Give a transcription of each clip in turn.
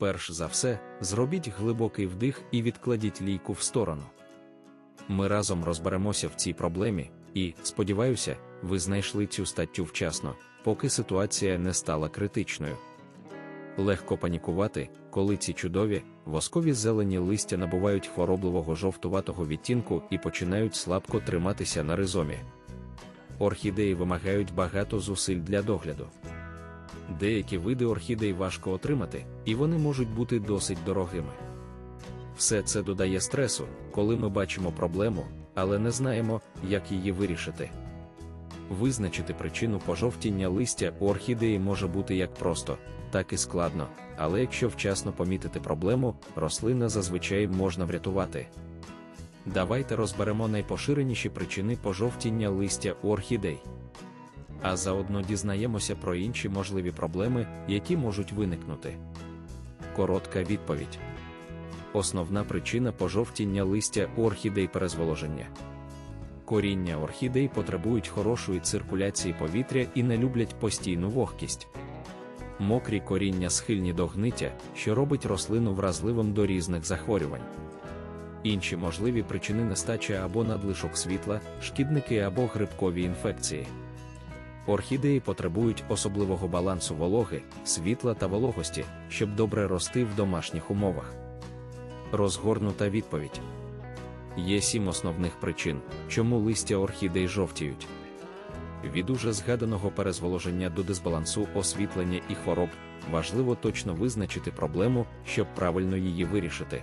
Перш за все, зробіть глибокий вдих і відкладіть лійку в сторону. Ми разом розберемося в цій проблемі, і, сподіваюся, ви знайшли цю статтю вчасно, поки ситуація не стала критичною. Легко панікувати, коли ці чудові, воскові зелені листя набувають хворобливого жовтуватого відтінку і починають слабко триматися на ризомі. Орхідеї вимагають багато зусиль для догляду. Деякі види орхідей важко отримати, і вони можуть бути досить дорогими. Все це додає стресу, коли ми бачимо проблему, але не знаємо, як її вирішити. Визначити причину пожовтіння листя у орхідеї може бути як просто, так і складно, але якщо вчасно помітити проблему, рослина зазвичай можна врятувати. Давайте розберемо найпоширеніші причини пожовтіння листя у орхідей. А заодно дізнаємося про інші можливі проблеми, які можуть виникнути. Коротка відповідь. Основна причина пожовтіння листя у орхідей перезволоження. Коріння орхідей потребують хорошої циркуляції повітря і не люблять постійну вогкість. Мокрі коріння схильні до гниття, що робить рослину вразливим до різних захворювань. Інші можливі причини нестача або надлишок світла, шкідники або грибкові інфекції. Орхідеї потребують особливого балансу вологи, світла та вологості, щоб добре рости в домашніх умовах. Розгорнута відповідь. Є сім основних причин, чому листя орхідей жовтіють. Від уже згаданого перезволоження до дисбалансу освітлення і хвороб важливо точно визначити проблему, щоб правильно її вирішити.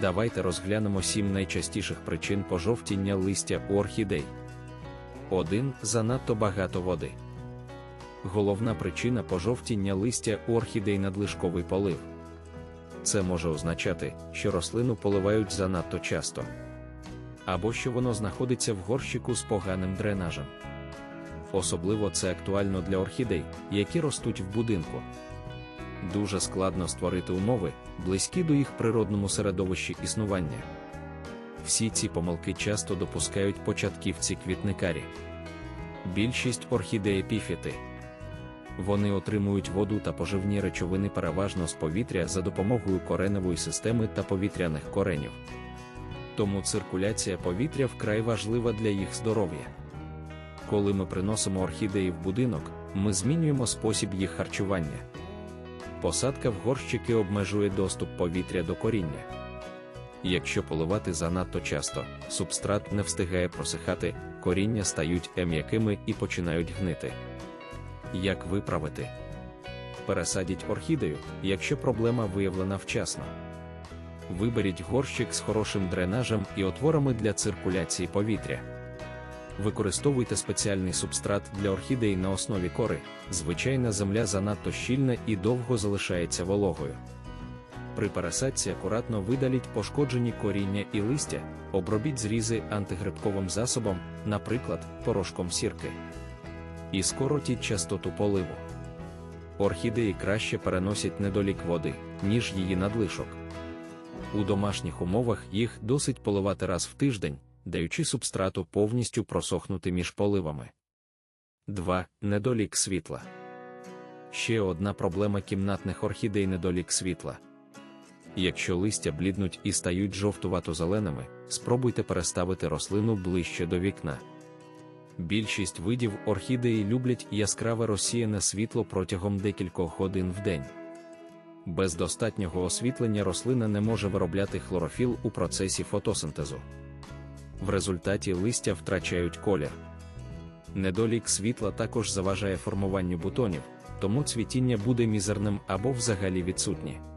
Давайте розглянемо сім найчастіших причин пожовтіння листя у орхідей. 1. Занадто багато води. Головна причина пожовтіння листя у орхідей надлишковий полив. Це може означати, що рослину поливають занадто часто, або що воно знаходиться в горщику з поганим дренажем. Особливо це актуально для орхідей, які ростуть в будинку. Дуже складно створити умови, близькі до їх природному середовищі існування. Всі ці помилки часто допускають початківці квітникарі. Більшість орхідей епіфіти. Вони отримують воду та поживні речовини переважно з повітря за допомогою кореневої системи та повітряних коренів. Тому циркуляція повітря вкрай важлива для їх здоров'я. Коли ми приносимо орхідеї в будинок, ми змінюємо спосіб їх харчування. Посадка в горщики обмежує доступ повітря до коріння. Якщо поливати занадто часто, субстрат не встигає просихати, коріння стають м'якими і починають гнити. Як виправити? Пересадіть орхідею, якщо проблема виявлена вчасно. Виберіть горщик з хорошим дренажем і отворами для циркуляції повітря. Використовуйте спеціальний субстрат для орхідей на основі кори. Звичайна земля занадто щільна і довго залишається вологою. При пересадці акуратно видаліть пошкоджені коріння і листя, обробіть зрізи антигрибковим засобом, наприклад, порошком сірки. І скоротіть частоту поливу. Орхідеї краще переносять недолік води, ніж її надлишок. У домашніх умовах їх досить поливати раз в тиждень, даючи субстрату повністю просохнути між поливами. 2. Недолік світла. Ще одна проблема кімнатних орхідей недолік світла. Якщо листя бліднуть і стають жовтувато-зеленими, спробуйте переставити рослину ближче до вікна. Більшість видів орхідеї люблять яскраве розсіяне світло протягом декількох годин в день. Без достатнього освітлення рослина не може виробляти хлорофіл у процесі фотосинтезу. В результаті листя втрачають колір. Недолік світла також заважає формуванню бутонів, тому цвітіння буде мізерним або взагалі відсутнє.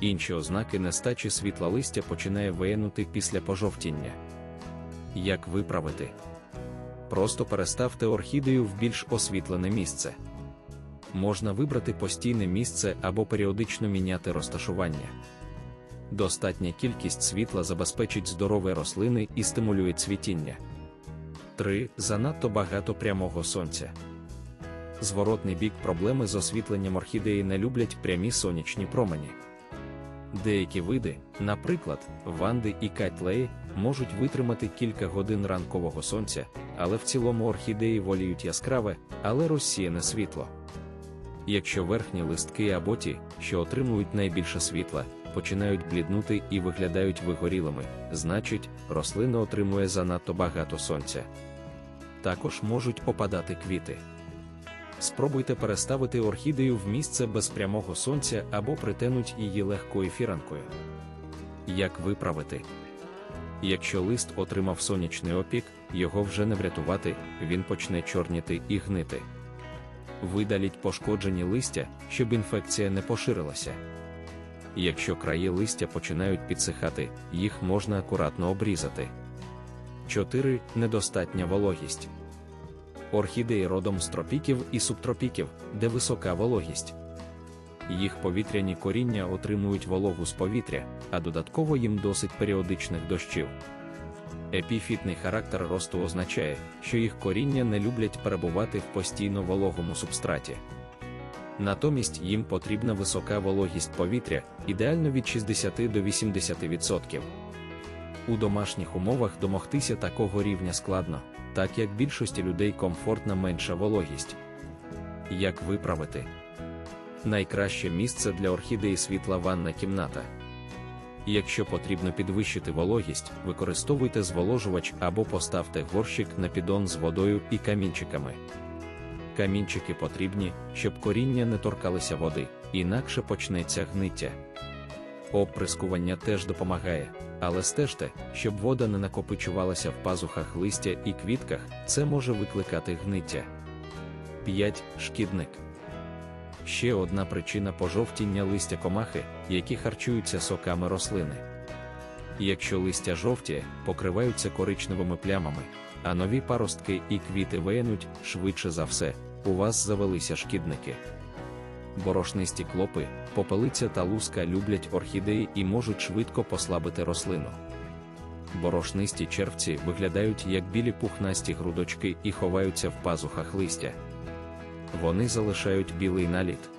Інші ознаки нестачі світла листя починає виянути після пожовтіння. Як виправити? Просто переставте орхідею в більш освітлене місце. Можна вибрати постійне місце або періодично міняти розташування. Достатня кількість світла забезпечить здорові рослини і стимулює цвітіння. 3. Занадто багато прямого сонця. Зворотний бік проблеми з освітленням орхідеї не люблять прямі сонячні промені. Деякі види, наприклад, ванди і кайтлеї, можуть витримати кілька годин ранкового сонця, але в цілому орхідеї воліють яскраве, але розсіяне світло. Якщо верхні листки або ті, що отримують найбільше світла, починають бліднути і виглядають вигорілими, значить, рослина отримує занадто багато сонця. Також можуть опадати квіти. Спробуйте переставити орхідею в місце без прямого сонця або притенуть її легкою фіранкою. Як виправити? Якщо лист отримав сонячний опік, його вже не врятувати, він почне чорніти і гнити. Видаліть пошкоджені листя, щоб інфекція не поширилася. Якщо краї листя починають підсихати, їх можна акуратно обрізати. 4. Недостатня вологість. Орхідеї родом з тропіків і субтропіків, де висока вологість. Їх повітряні коріння отримують вологу з повітря, а додатково їм досить періодичних дощів. Епіфітний характер росту означає, що їх коріння не люблять перебувати в постійно вологому субстраті. Натомість їм потрібна висока вологість повітря, ідеально від 60 до 80%. У домашніх умовах домогтися такого рівня складно, так як більшості людей комфортна менша вологість. Як виправити? Найкраще місце для орхідеї світла ванна кімната. Якщо потрібно підвищити вологість, використовуйте зволожувач або поставте горщик на піддон з водою і камінчиками. Камінчики потрібні, щоб коріння не торкалися води, інакше почнеться гниття. Оприскування теж допомагає, але стежте, щоб вода не накопичувалася в пазухах листя і квітках, це може викликати гниття. 5. Шкідник. Ще одна причина пожовтіння листя комахи, які харчуються соками рослини. Якщо листя жовтіє, покриваються коричневими плямами, а нові паростки і квіти виянуть, швидше за все, у вас завелися шкідники. Борошнисті клопи, попелиця та луска люблять орхідеї і можуть швидко послабити рослину. Борошнисті червці виглядають як білі пухнасті грудочки і ховаються в пазухах листя. Вони залишають білий наліт.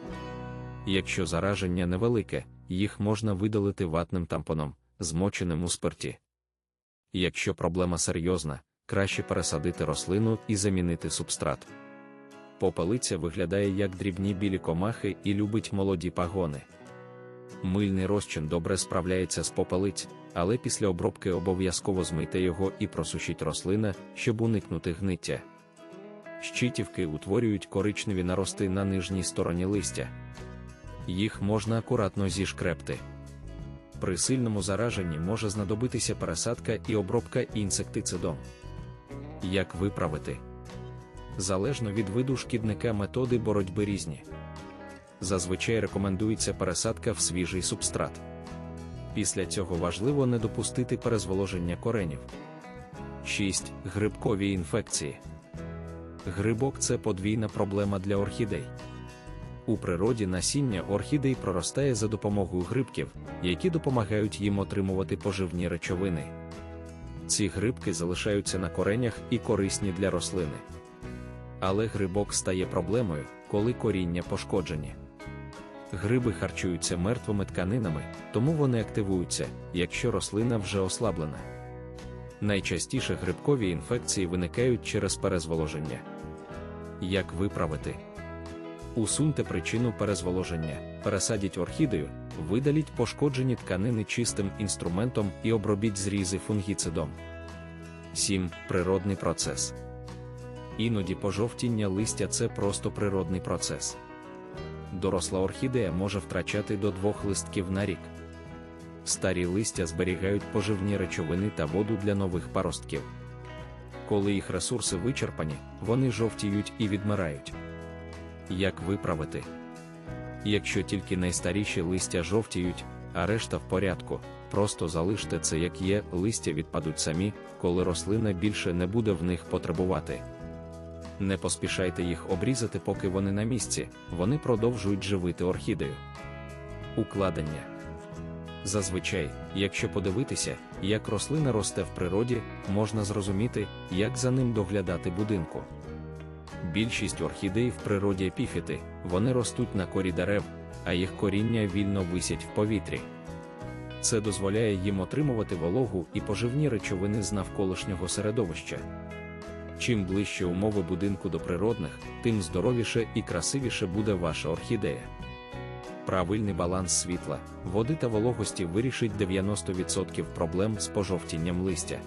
Якщо зараження невелике, їх можна видалити ватним тампоном, змоченим у спирті. Якщо проблема серйозна, краще пересадити рослину і замінити субстрат. Попелиця виглядає як дрібні білі комахи і любить молоді пагони. Мильний розчин добре справляється з попелиць, але після обробки обов'язково змийте його і просушіть рослина, щоб уникнути гниття. Щитівки утворюють коричневі нарости на нижній стороні листя. Їх можна акуратно зішкрепти. При сильному зараженні може знадобитися пересадка і обробка інсектицидом. Як виправити? Залежно від виду шкідника методи боротьби різні. Зазвичай рекомендується пересадка в свіжий субстрат. Після цього важливо не допустити перезволоження коренів. 6. Грибкові інфекції. Грибок це подвійна проблема для орхідей. У природі насіння орхідей проростає за допомогою грибків, які допомагають їм отримувати поживні речовини. Ці грибки залишаються на коренях і корисні для рослини. Але грибок стає проблемою, коли коріння пошкоджені. Гриби харчуються мертвими тканинами, тому вони активуються, якщо рослина вже ослаблена. Найчастіше грибкові інфекції виникають через перезволоження. Як виправити? Усуньте причину перезволоження, пересадіть орхідею, видаліть пошкоджені тканини чистим інструментом і обробіть зрізи фунгіцидом. 7. Природний процес. Іноді пожовтіння листя це просто природний процес. Доросла орхідея може втрачати до двох листків на рік. Старі листя зберігають поживні речовини та воду для нових паростків. Коли їх ресурси вичерпані, вони жовтіють і відмирають. Як виправити? Якщо тільки найстаріші листя жовтіють, а решта в порядку, просто залиште це як є, листя відпадуть самі, коли рослина більше не буде в них потребувати. Не поспішайте їх обрізати, поки вони на місці, вони продовжують живити орхідею. Укладення. Зазвичай, якщо подивитися, як рослина росте в природі, можна зрозуміти, як за ним доглядати будинку. Більшість орхідей в природі епіфіти, вони ростуть на корі дерев, а їх коріння вільно висять в повітрі. Це дозволяє їм отримувати вологу і поживні речовини з навколишнього середовища. Чим ближче умови будинку до природних, тим здоровіше і красивіше буде ваша орхідея. Правильний баланс світла, води та вологості вирішить 90% проблем з пожовтінням листя.